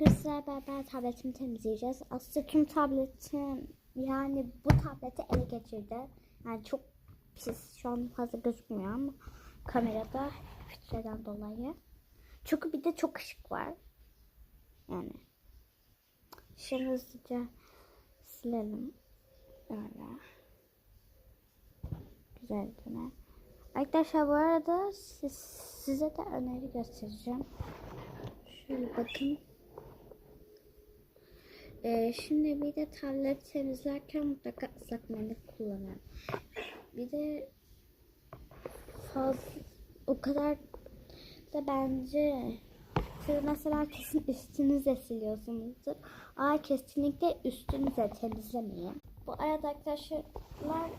Sizlerle beraber tabletimi temizleyeceğiz. Aslında tüm tabletim yani bu tableti ele geçirdi. Yani çok pis şu an fazla gözükmüyor ama kamerada filtreden dolayı. Çünkü bir de çok ışık var. Yani. Şimdi hızlıca silelim. Böyle. Güzel mi? Arkadaşlar bu arada siz, size de öneri göstereceğim. Şöyle bakın. Ee, şimdi bir de tablet temizlerken mutlaka ıslak mendil kullanın. Bir de fazla o kadar da bence mesela kesin üstünüze siliyorsunuzdur. Aa kesinlikle üstünüze temizlemeyin. Bu arada arkadaşlar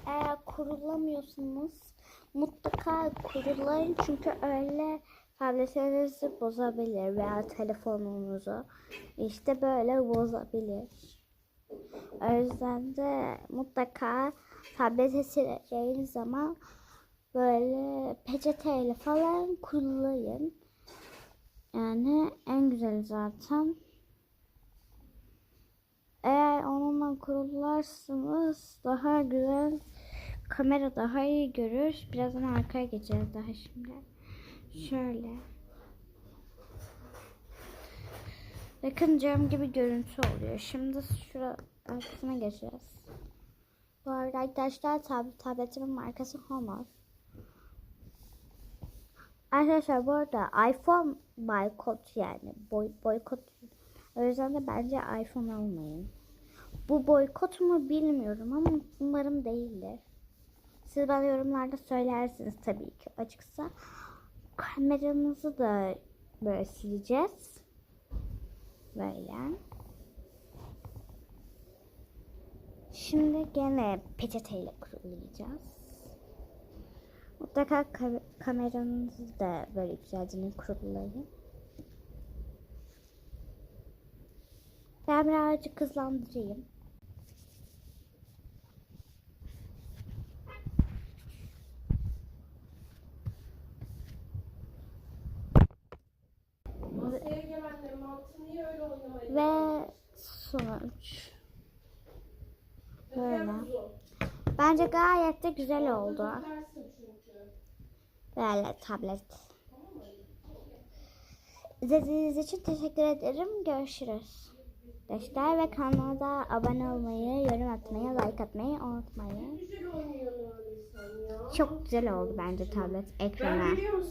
eğer kurulamıyorsunuz mutlaka kurulayın çünkü öyle tabletinizi bozabilir veya telefonunuzu işte böyle bozabilir. O yüzden de mutlaka tableti sileceğiniz zaman böyle peçeteyle falan kurulayın. Yani en güzeli zaten. Eğer onunla kurularsınız daha güzel kamera daha iyi görür. Birazdan arkaya geçeceğiz daha şimdi. Şöyle. Bakın cam gibi görüntü oluyor. Şimdi şura arkasına geçeceğiz. Bu arada arkadaşlar tab tabletimin markası Honor. Arkadaşlar bu arada iPhone boykot yani boy boykot. O yüzden de bence iPhone almayın. Bu boykot mu bilmiyorum ama umarım değildir. Siz bana yorumlarda söylersiniz tabii ki açıksa. Kameranızı da böyle sileceğiz. Böyle. Şimdi gene peçeteyle kurulayacağız. Mutlaka ka- kameranızı da böyle güzelce kurulayın. Ben birazcık hızlandırayım. Ve sonuç. Böyle. Bence gayet de güzel oldu. Böyle tablet. İzlediğiniz için teşekkür ederim. Görüşürüz. Arkadaşlar ve kanalıma da abone olmayı, yorum atmayı, like atmayı unutmayın. Çok güzel oldu bence tablet ekranı.